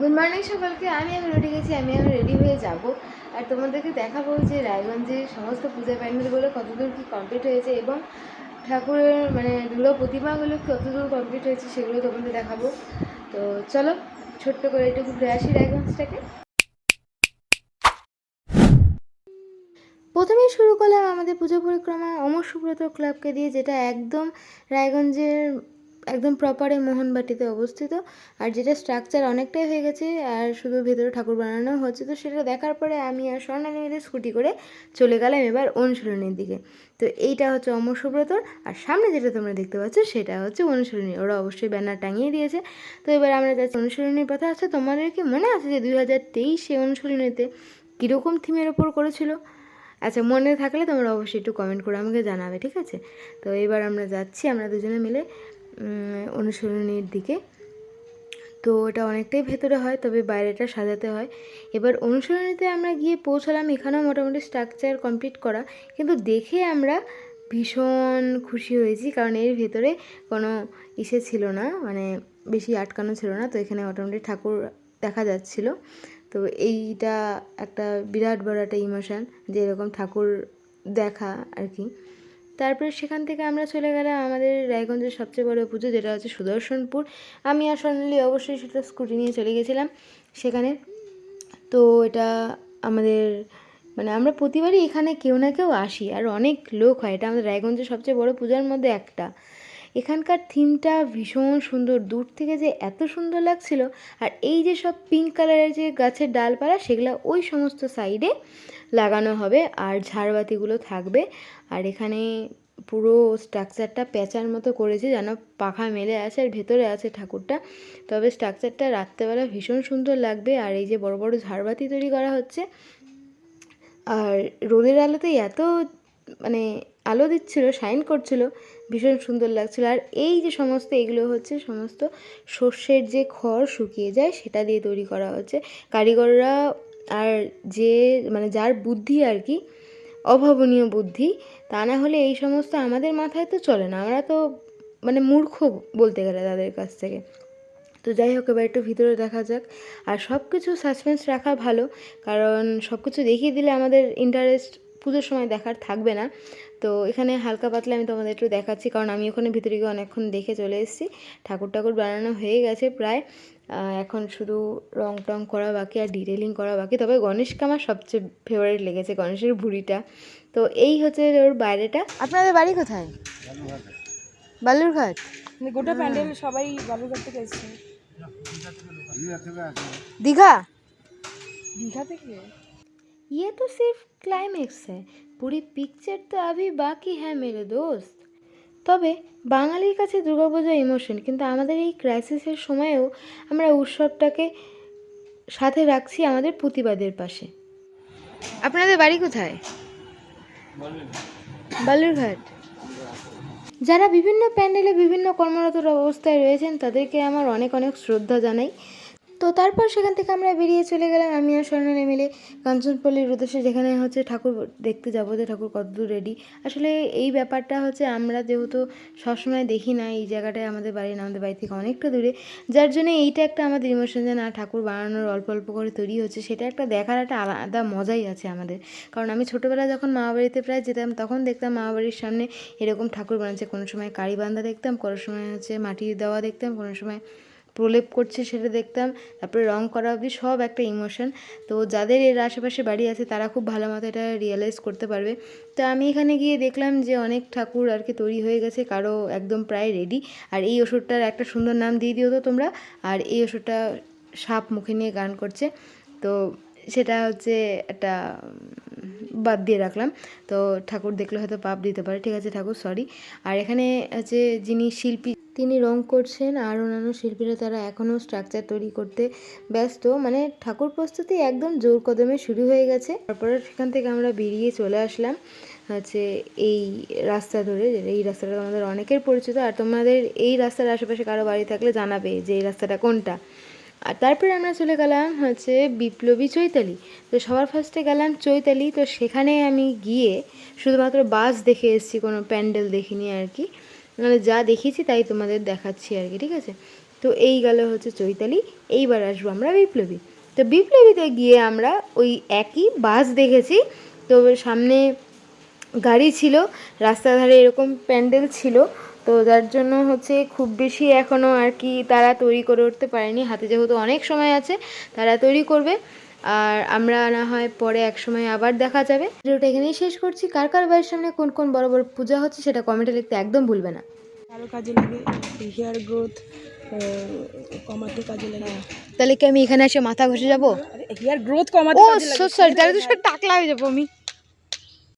Good morning সকলকে, আমি এখন রেডি গেছি, আমি এখন রেডি হয়ে যাব। আর তোমাদেরকে দেখাবো যে রায়গঞ্জের সমস্ত পূজা প্যান্ডেলগুলো কতদূর কি কমপ্লিট হয়েছে এবং ঠাকুরের মানে দুর্গা প্রতিমাগুলো কতদূর কমপ্লিট হয়েছে সেগুলো তোমাদের দেখাবো। তো চলো, ছোট্ট করে একটু ঘুরে আসি রায়গঞ্জটাকে। প্রথমেই শুরু করলাম আমাদের পুজো পরিক্রমা অমর সুব্রত ক্লাবকে দিয়ে, যেটা একদম রায়গঞ্জের একদম প্রপারে মোহনবাটিতে অবস্থিত। আর যেটা স্ট্রাকচার অনেকটাই হয়ে গেছে, আর শুধু ভেতরে ঠাকুর বানানো হচ্ছে, তো সেটা দেখার পরে আমি আর স্বর্ণালী মিলে স্কুটি করে চলে গেলাম এবার অনুশীলনীর দিকে। তো এইটা হচ্ছে অমর সুব্রতর আর সামনে যেটা তোমরা দেখতে পাচ্ছ সেটা হচ্ছে অনুশীলনী। ওরা অবশ্যই ব্যানার টাঙিয়ে দিয়েছে। তো এবার আমরা যাচ্ছি অনুশীলনীর কথা আছে তোমাদের কি মনে আছে যে দুই হাজার তেইশে অনুশীলনীতে কীরকম থিমের ওপর করেছিল? আচ্ছা মনে থাকলে তোমরা অবশ্যই একটু কমেন্ট করে আমাকে জানাবে, ঠিক আছে? তো এবার আমরা যাচ্ছি, আমরা দুজনে মিলে অনুশীলনীর দিকে। তো এটা অনেকটাই ভেতরে হয়, তবে বাইরেটা সাজাতে হয়। এবার অনুশীলনীতে আমরা গিয়ে পৌঁছালাম, এখানেও মোটামুটি স্ট্রাকচার কমপ্লিট করা। কিন্তু দেখে আমরা ভীষণ খুশি হয়েছি, কারণ এর ভেতরে কোনো ইসে ছিল না মানে বেশি আটকানো ছিল না। তো এখানে মোটামুটি ঠাকুর দেখা যাচ্ছিল। তো এইটা একটা বিরাট বড় একটা ইমোশান যে এরকম ঠাকুর দেখা আর কি। তারপরে সেখান থেকে আমরা চলে গেলাম আমাদের রায়গঞ্জের সবচেয়ে বড় পুজো, যেটা হচ্ছে সুদর্শনপুর। আমি আর স্বর্ণালী অবশ্যই সেটা স্কুটি নিয়ে চলে গেছিলাম সেখানে। তো এটা আমাদের মানে আমরা প্রতিবারই এখানে কেউ না কেউ আসি, আর অনেক লোক হয়। এটা আমাদের রায়গঞ্জের সবচেয়ে বড় পূজার মধ্যে একটা। এখানকার থিমটা ভীষণ সুন্দর। দূর থেকে যে এত সুন্দর লাগছিল, আর এই যে সব পিঙ্ক কালারের যে গাছের ডালপালা, সেগুলো ওই সমস্ত সাইডে লাগানো হবে আর ঝাড়বাতিগুলো থাকবে। আর এখানে পুরো স্ট্রাকচারটা প্যাঁচার মতো করেছে যেন পাখা মেলে আছে আর ভেতরে আছে ঠাকুরটা। তবে স্ট্রাকচারটা রাত্রেবেলা ভীষণ সুন্দর লাগবে আর এই যে বড় বড় ঝাড়বাতি তৈরি করা হচ্ছে, আর রোদের আলোতে এত মানে আলো দিচ্ছিল, শাইন করছিল, ভীষণ সুন্দর লাগছিল। আর এই যে সমস্ত এগুলো হচ্ছে সমস্ত সর্ষের যে খড় শুকিয়ে যায় সেটা দিয়ে তৈরি করা হচ্ছে। কারিগররা আর যে মানে যার বুদ্ধি আর কি, অভাবনীয় বুদ্ধি, তা না হলে এই সমস্ত আমাদের মাথায় তো চলে না। আমরা তো মানে মূর্খ বলতে গেলে তাদের কাছ থেকে। তো যাই হোক, এবার একটু ভিতরে দেখা যাক। আর সব কিছু সাসপেন্স রাখা ভালো, কারণ সব কিছু দেখিয়ে দিলে আমাদের ইন্টারেস্ট পুজোর সময় দেখার থাকবে না। তো এখানে হালকা পাতলা আমি তোমাদের একটু দেখাচ্ছি কারণ আমি ওখানে ভিতরে গিয়ে অনেকক্ষণ দেখে চলে এসেছি। ঠাকুর ঠাকুর বানানো হয়ে গেছে প্রায়। এখন শুধু রং টং করা বাকি আর ডিটেলিং করা বাকি। তবে গণেশকে আমার সবচেয়ে ফেভারিট লেগেছে গণেশের ভুড়িটা। তো এই হচ্ছে ওর বাইরেটা। আপনাদের বাড়ি কোথায়? বালুরঘাট। মানে গোটা প্যান্ডেল সবাই বালুরঘাট থেকে এসছে। दीघा দীঘা থেকে? ये तो सिर्फ क्लाइमेक्स है पूरी पिक्चर तो अभी बाकी है मेरे दोस्त তবে বাঙালির কাছে দুর্গাপূজা ইমোশন কিন্তু আমাদের এই ক্রাইসিসের সময়েও আমরা উৎসবটাকে সাথে রাখছি আমাদের প্রতিবাদের পাশে আপনাদের বাড়ি কোথায় বালুরঘাট যারা বিভিন্ন প্যান্ডেলে বিভিন্ন কর্মরত অবস্থায় রয়েছেন তাদেরকে আমার অনেক অনেক শ্রদ্ধা জানাই তো তারপর সেখান থেকে আমরা বেরিয়ে চলে গেলাম, আমি আর স্বর্ণালী মিলে কাঞ্চনপল্লীর উদ্দেশ্যে, যেখানে হচ্ছে ঠাকুর দেখতে যাব যে ঠাকুর কতদূর রেডি আসলে এই ব্যাপারটা হচ্ছে আমরা যেহেতু সবসময় দেখি না, এই জায়গাটায় আমাদের বাড়ি না, আমাদের বাড়ি থেকে অনেকটা দূরে, যার জন্য এইটা একটা আমাদের ইমোশন যে না, ঠাকুর বানানোর অল্প অল্প করে তৈরি হচ্ছে, সেটা একটা দেখার একটা আলাদা মজাই আছে আমাদের। কারণ আমি ছোটোবেলায় যখন মামা বাড়িতে প্রায় যেতাম, তখন দেখতাম মামা বাড়ির সামনে এরকম ঠাকুর বানাচ্ছে, কোনো সময় কারি বান্ধা দেখতাম, কোনো সময় হচ্ছে মাটি দেওয়া দেখতাম, কোনো সময় প্রলেপ করছে সেটা দেখতাম, তারপরে রং করা অবধি সব একটা ইমোশন তো যাদের এর আশেপাশে বাড়ি আছে, তারা খুব ভালো মতো এটা রিয়েলাইজ করতে পারবে। তো আমি এখানে গিয়ে দেখলাম যে অনেক ঠাকুর আর কি তৈরি হয়ে গেছে, কারও একদম প্রায় রেডি আর এই ওষুধটার একটা সুন্দর নাম দিয়ে দিও তো তোমরা। আর এই ওষুধটা সাপ মুখে নিয়ে গান করছে। তো সেটা হচ্ছে একটা বাদ দিয়ে রাখলাম। তো ঠাকুর দেখলে হয়তো পাপ দিতে পারে। ঠিক আছে ঠাকুর সরি আর এখানে হচ্ছে যিনি শিল্পী তিনি রং করছেন। আর অন্যান্য শিল্পীরা তারা এখনও স্ট্রাকচার তৈরি করতে ব্যস্ত। মানে ঠাকুর প্রস্তুতি একদম জোর কদমে শুরু হয়ে গেছে। তারপরে সেখান থেকে আমরা বেরিয়ে চলে আসলাম হচ্ছে এই রাস্তা ধরে। এই রাস্তাটা তোমাদের অনেকের পরিচিত। আর তোমাদের এই রাস্তার আশেপাশে কারও বাড়ি থাকলে জানাবে যে এই রাস্তাটা কোনটা। আর তারপরে আমরা চলে গেলাম হচ্ছে বিপ্লবী চৈতালি। তো সবার ফার্স্টে গেলাম চৈতালি। তো সেখানে আমি গিয়ে শুধুমাত্র বাস দেখে এসেছি, কোনো প্যান্ডেল দেখিনি আর কি। মানে যা দেখেছি তাই তোমাদের দেখাচ্ছি আর কি, ঠিক আছে? তো এই গেল হচ্ছে চৈতালি। এইবার আসব আমরা বিপ্লবী। তো বিপ্লবীতে গিয়ে আমরা ওই একই বাস দেখেছি। তো সামনে গাড়ি ছিল, রাস্তার ধারে এরকম প্যান্ডেল ছিল। তো যার জন্য হচ্ছে খুব বেশি এখনও আর কি তারা তৈরি করে উঠতে পারেনি। হাতে যেহেতু অনেক সময় আছে তারা তৈরি করবে। আর আমরা না হয় পরে এক সময় আবার দেখা যাবে। ভিডিওটা এখানেই শেষ করছি। কার কার বাড়ির সামনে কোন কোন বড় বড় পূজা হচ্ছে সেটা কমেন্টে লিখতে একদম ভুলবে না। আরও কাজে লাগে হেয়ার গ্রোথ কমাতে কাজে লাগে। তাহলে কি আমি এখানে এসে মাথা ঘষে যাব? হেয়ার গ্রোথ কমাতে ও কাজে লাগে। সরি তাহলে তো সব টাকলা হয়ে যাব আমি।